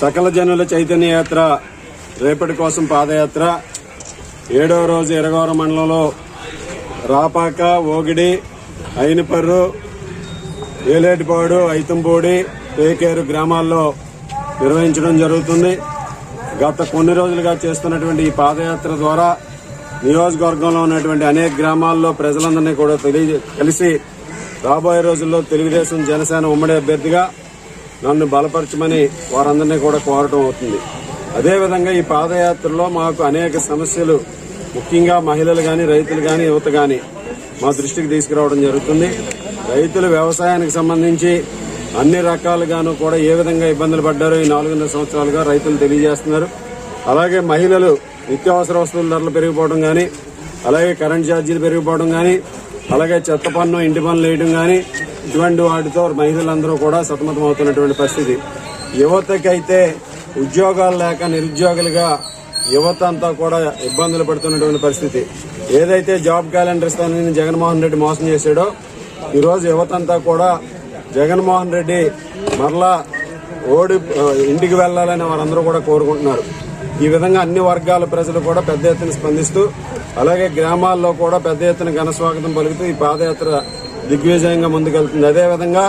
సకల జనుల చైతన్య యాత్ర రేపటి కోసం పాదయాత్ర. ఏడవ రోజు ఎరగవరం మండలంలో రాపాక ఓగిడి అయినపర్రు ఏలేటిపాడు ఐతంపూడి పేకేరు గ్రామాల్లో నిర్వహించడం జరుగుతుంది. గత కొన్ని రోజులుగా చేస్తున్నటువంటి ఈ పాదయాత్ర ద్వారా నియోజకవర్గంలో ఉన్నటువంటి అనేక గ్రామాల్లో ప్రజలందరినీ కూడా తెలియ కలిసి రాబోయే రోజుల్లో తెలుగుదేశం జనసేన ఉమ్మడి అభ్యర్థిగా నన్ను బలపరచమని వారందరినీ కూడా కోరటం అవుతుంది. అదేవిధంగా ఈ పాదయాత్రలో మాకు అనేక సమస్యలు ముఖ్యంగా మహిళలు కానీ రైతులు కానీ యువత కానీ మా దృష్టికి తీసుకురావడం జరుగుతుంది. రైతులు వ్యవసాయానికి సంబంధించి అన్ని రకాలుగాను కూడా ఏ విధంగా ఇబ్బందులు పడ్డారో ఈ నాలుగున్నర సంవత్సరాలుగా రైతులు తెలియజేస్తున్నారు. అలాగే మహిళలు నిత్యావసర వస్తువుల ధరలు పెరిగిపోవడం కానీ అలాగే కరెంట్ ఛార్జీలు పెరిగిపోవడం కానీ అలాగే చెత్త పన్ను ఇంటి పనులు వేయడం కానీ ఇటువంటి వాటితో మహిళలందరూ కూడా సతమతం అవుతున్నటువంటి పరిస్థితి. యువతకి అయితే ఉద్యోగాలు లేక నిరుద్యోగులుగా యువత అంతా కూడా ఇబ్బందులు పడుతున్నటువంటి పరిస్థితి. ఏదైతే జాబ్ క్యాలెండర్ ఇస్తానని జగన్మోహన్ రెడ్డి మోసం చేశాడో ఈరోజు యువత అంతా కూడా జగన్మోహన్ రెడ్డి మరలా ఓడి ఇంటికి వెళ్ళాలని వారందరూ కూడా కోరుకుంటున్నారు. ఈ విధంగా అన్ని వర్గాల ప్రజలు కూడా పెద్ద ఎత్తున స్పందిస్తూ అలాగే గ్రామాల్లో కూడా పెద్ద ఎత్తున ఘన స్వాగతం పలుకుతూ ఈ పాదయాత్ర దిగ్విజయంగా ముందుకెళ్తుంది. అదేవిధంగా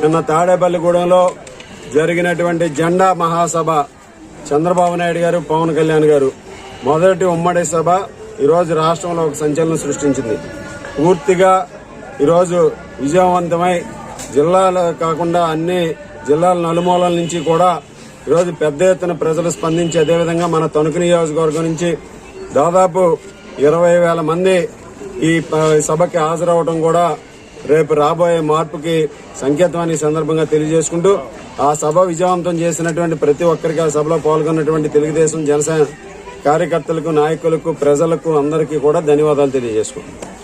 నిన్న తాడేపల్లిగూడెంలో జరిగినటువంటి జెండా మహాసభ చంద్రబాబు నాయుడు గారు పవన్ కళ్యాణ్ గారు మొదటి ఉమ్మడి సభ ఈరోజు రాష్ట్రంలో ఒక సంచలనం సృష్టించింది. పూర్తిగా ఈరోజు విజయవంతమై జిల్లాలు కాకుండా అన్ని జిల్లాల నలుమూలల నుంచి కూడా ఈరోజు పెద్ద ఎత్తున ప్రజలు స్పందించి అదేవిధంగా మన తణుకు నియోజకవర్గం నుంచి దాదాపు ఇరవై వేల మంది ఈ సభకి హాజరవడం కూడా రేపు రాబోయే మార్పుకి సంకేతం సందర్భంగా తెలియజేసుకుంటూ ఆ సభ విజయవంతం చేసినటువంటి ప్రతి ఒక్కరికి ఆ సభలో పాల్గొన్నటువంటి తెలుగుదేశం జనసేన కార్యకర్తలకు నాయకులకు ప్రజలకు అందరికీ కూడా ధన్యవాదాలు తెలియజేసుకుంటున్నాను